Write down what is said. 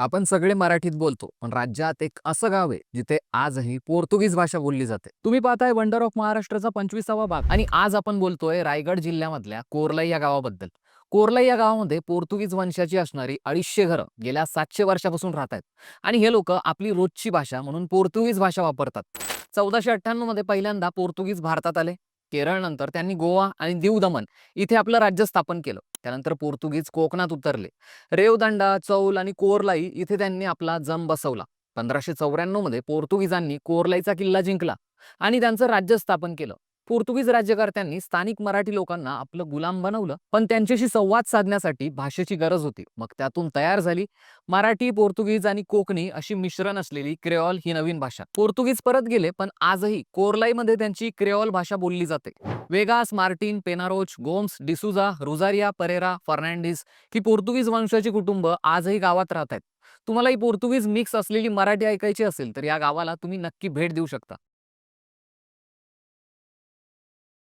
आपण सगळे मराठीत बोलतो पण राज्यात एक असं गाव आहे जिथे आजही पोर्तुगीज भाषा बोलली जाते. तुम्ही पाहताय वंडर ऑफ महाराष्ट्राचा पंचवीसावा भाग आणि आज आपण बोलतोय रायगड जिल्ह्यामधल्या कोरलाई या गावाबद्दल. कोरलाई या गावामध्ये पोर्तुगीज वंशाची असणारी अडीचशे घरं गेल्या सातशे वर्षापासून राहत आहेत. आणि हे लोक आपली रोजची भाषा म्हणून पोर्तुगीज भाषा वापरतात. चौदाशे अठ्ठ्याण्णवमध्ये पहिल्यांदा पोर्तुगीज भारतात आले. केरळनंतर त्यांनी गोवा आणि दीव दमन इथे आपलं राज्य स्थापन केलं. त्यानंतर पोर्तुगीज कोकणात उतरले. रेवदंडा चौल आणि कोरलाई इथे त्यांनी आपला जम बसवला. पंधराशे चौऱ्याण्णवमध्ये पोर्तुगीजांनी कोरलाईचा किल्ला जिंकला आणि त्यांचं राज्य स्थापन केलं. पोर्तुगीज राज्यकर्त्यांनी स्थानिक मराठी लोकांना आपलं गुलाम बनवलं पण त्यांच्याशी संवाद साधण्यासाठी भाषेची गरज होती. मग त्यातून तयार झाली मराठी पोर्तुगीज आणि कोकणी अशी मिश्रण असलेली क्रेऑल ही नवीन भाषा. पोर्तुगीज परत गेले पण आजही कोरलाईमध्ये त्यांची क्रेऑल भाषा बोलली जाते. वेगास मार्टिन पेनारोच गोम्स डिसुजा रुझारिया परेरा फर्नांडिस ही पोर्तुगीज वंशाची कुटुंब आजही गावात राहत आहेत. तुम्हाला ही पोर्तुगीज मिक्स असलेली मराठी ऐकायची असेल तर या गावाला तुम्ही नक्की भेट देऊ शकता.